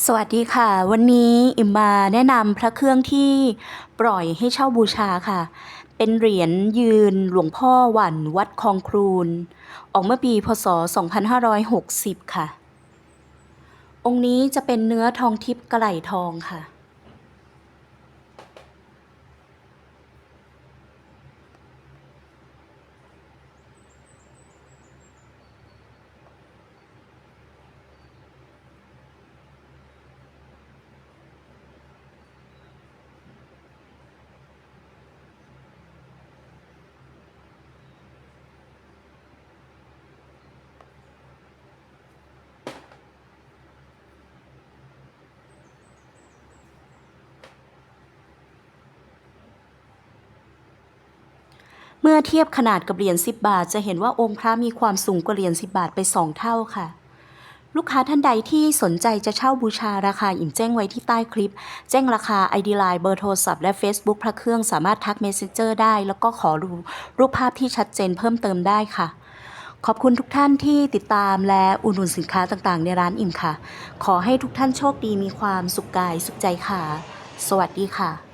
สวัสดีค่ะ วันนี้อิมมาแนะนำพระเครื่องที่ปล่อยให้เช่าบูชาค่ะ เป็นเหรียญยืนหลวงพ่อหวันวัดคลองครูน ออกเมื่อปีพศ 2560 ค่ะ องค์นี้จะเป็นเนื้อทองทิพย์กระไหลทองค่ะ เมื่อเทียบขนาดกับเหรียญ10 บาท จะเห็นว่าองค์พระมีความสูงกว่าเหรียญ10 บาทไป 2 เท่าค่ะ ลูกค้าท่านใดที่สนใจจะเช่าบูชาราคาอิ่มแจ้งไว้ที่ใต้คลิป แจ้งราคา ID Line เบอร์โทรศัพท์และ Facebook พระเครื่องสามารถทัก Messenger ได้ แล้วก็ขอรูรูปภาพที่ชัดเจนเพิ่มเติมได้ค่ะ ขอบคุณทุกท่านที่ติดตามและอุดหนุนสินค้าต่างๆ ในร้านอิ่มค่ะ ขอให้ทุกท่านโชคดีมีความสุขกายสุขใจค่ะ สวัสดีค่ะ